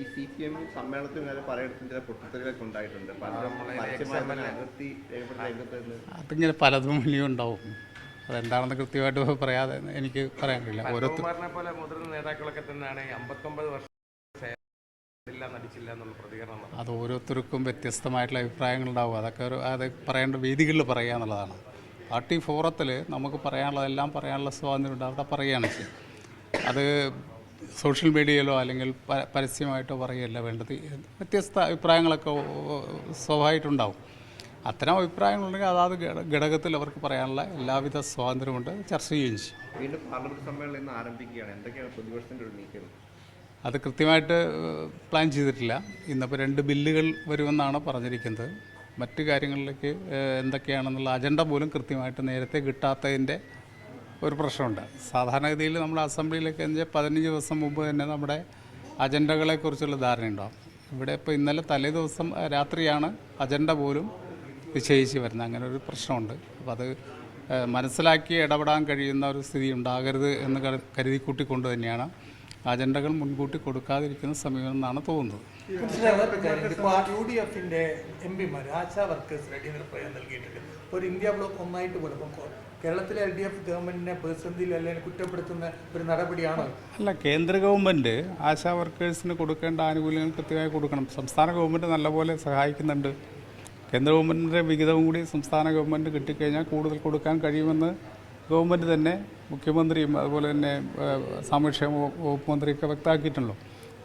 ഈ C P M സമ്മേളനത്തിൽ നേരെ പലയിടത്തും ചില പൊട്ടിത്തെറികളൊക്കെ ഉണ്ടായിട്ടുണ്ട്. അതിർത്തി അതിങ്ങനെ പലതും ഇനിയും ഉണ്ടാവും. അതെന്താണെന്ന് കൃത്യമായിട്ട് പറയാതെ എനിക്ക് പറയാൻ കഴിയില്ല. കുമാറിനെ പോലെ മുതിർന്ന നേതാക്കളൊക്കെ തന്നെയാണ് അമ്പത്തൊമ്പത് വർഷം ഇല്ല നടിച്ചില്ല എന്നുള്ള പ്രതികരണം അത് ഓരോരുത്തർക്കും വ്യത്യസ്തമായിട്ടുള്ള അഭിപ്രായങ്ങൾ ഉണ്ടാവും. അതൊക്കെ ഒരു അത് പറയേണ്ട വേദികളിൽ പറയുക എന്നുള്ളതാണ്. പാർട്ടി ഫോറത്തിൽ നമുക്ക് പറയാനുള്ളതെല്ലാം പറയാനുള്ള സ്വാതന്ത്ര്യം ഉണ്ട് അവിടെ പറയുകയാണ് അത് സോഷ്യൽ മീഡിയയിലോ അല്ലെങ്കിൽ പരസ്യമായിട്ടോ പറയുകയല്ല വേണ്ടത്. വ്യത്യസ്ത അഭിപ്രായങ്ങളൊക്കെ സ്വാഭാവികമായിട്ടുണ്ടാവും. അത്തരം അഭിപ്രായങ്ങളുണ്ടെങ്കിൽ അതാത് ഘട- ഘടകത്തിൽ അവർക്ക് പറയാനുള്ള എല്ലാവിധ സ്വാതന്ത്ര്യമുണ്ട് ചർച്ച ചെയ്യുകയും ചെയ്യും. വീണ്ടും പാർലമെന്റ് സമ്മേളനം ഇന്ന് ആരംഭിക്കുകയാണ്. എന്തൊക്കെയാണ് പ്രതിപക്ഷത്തിന്റെ ഒരു നീക്കം അത് കൃത്യമായിട്ട് പ്ലാൻ ചെയ്തിട്ടില്ല. ഇന്നിപ്പോൾ രണ്ട് ബില്ലുകൾ വരുമെന്നാണ് പറഞ്ഞിരിക്കുന്നത്. മറ്റു കാര്യങ്ങളിലേക്ക് എന്തൊക്കെയാണെന്നുള്ള അജണ്ട പോലും കൃത്യമായിട്ട് നേരത്തെ കിട്ടാത്തതിന്റെ ഒരു പ്രശ്നമുണ്ട്. സാധാരണഗതിയിൽ നമ്മൾ അസംബ്ലിയിലേക്ക് എന്ന് വെച്ചാൽ പതിനഞ്ച് ദിവസം മുമ്പ് തന്നെ നമ്മുടെ അജണ്ടകളെക്കുറിച്ചുള്ള ധാരണയുണ്ടാവും ഇവിടെ ഇപ്പോൾ ഇന്നലെ തലേ ദിവസം രാത്രിയാണ് അജണ്ട പോലും നിശ്ചയിച്ച് വരുന്നത്. അങ്ങനെ ഒരു പ്രശ്നമുണ്ട്. അപ്പോൾ അത് മനസ്സിലാക്കി ഇടപെടാൻ കഴിയുന്ന ഒരു സ്ഥിതി ഉണ്ടാകരുത് എന്ന് കരു- കരുതി കൂട്ടിക്കൊണ്ട് തന്നെയാണ് അജണ്ടകൾ മുൻകൂട്ടി കൊടുക്കാതിരിക്കുന്ന സമീപനം എന്നാണ് തോന്നുന്നത് യു ഡി എഫിന്റെ എം പിമാർ ആശാ വർക്കേഴ്സ് അടിയന്തരപ്രയം നൽകിയിട്ടുണ്ട്. ഒരു ഇന്ത്യ ബ്ലോക്ക് ഒന്നായിട്ട് പോലെ. കേരളത്തിലെ എൽ ഡി എഫ് ഗവൺമെന്റിനെ പ്രതിസന്ധിയിൽ അല്ലെങ്കിൽ കുറ്റപ്പെടുത്തുന്ന ഒരു നടപടിയാണോ? അല്ല കേന്ദ്ര ഗവൺമെന്റ് ആശാ വർക്കേഴ്സിന് കൊടുക്കേണ്ട ആനുകൂല്യങ്ങൾ കൃത്യമായി കൊടുക്കണം. സംസ്ഥാന ഗവൺമെന്റ് നല്ലപോലെ സഹായിക്കുന്നുണ്ട്. കേന്ദ്ര ഗവൺമെന്റിന്റെ വിഹിതവും കൂടി സംസ്ഥാന ഗവൺമെന്റ് കിട്ടിക്കഴിഞ്ഞാൽ കൂടുതൽ കൊടുക്കാൻ കഴിയുമെന്ന് ഗവൺമെന്റ് തന്നെ മുഖ്യമന്ത്രിയും അതുപോലെ തന്നെ സാമൂഹ്യക്ഷേമ വകുപ്പ് മന്ത്രിയൊക്കെ വ്യക്തമാക്കിയിട്ടുണ്ടല്ലോ.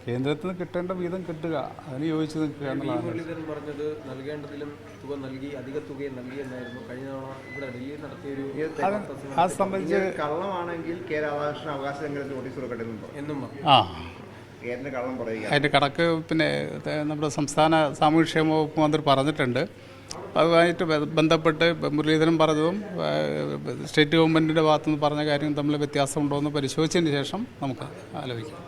കേന്ദ്രത്തിൽ നിന്ന് കിട്ടേണ്ട വീതം കിട്ടുക. അതിന് യോജിച്ച് നിൽക്കുക എന്നുള്ളതാണ്. മുരളീധരൻ പറഞ്ഞത് നൽകേണ്ടതിലും തുക നൽകി അധിക തുകയും നൽകി എന്നായിരുന്നു കഴിഞ്ഞ തവണ ഇവിടെ ഡൽഹിയിൽ നടത്തിയൊരു അത് സംബന്ധിച്ച് കള്ളമാണെങ്കിൽ കെ രാധാകൃഷ്ണൻ അവകാശ ലംഘനത്തിന് നോട്ടീസ് കൊടുക്കട്ടെ എന്നും ആ. അതിന്റെ കണക്ക് പിന്നെ നമ്മുടെ സംസ്ഥാന സാമൂഹ്യക്ഷേമ വകുപ്പ് മന്ത്രി പറഞ്ഞിട്ടുണ്ട്. അതുമായിട്ട് ബന്ധപ്പെട്ട് മുരളീധരൻ പറഞ്ഞതും സ്റ്റേറ്റ് ഗവൺമെന്റിന്റെ ഭാഗത്തുനിന്ന് പറഞ്ഞ കാര്യം തമ്മിൽ വ്യത്യാസമുണ്ടോ എന്ന് പരിശോധിച്ചതിന് ശേഷം നമുക്ക് ആലോചിക്കാം.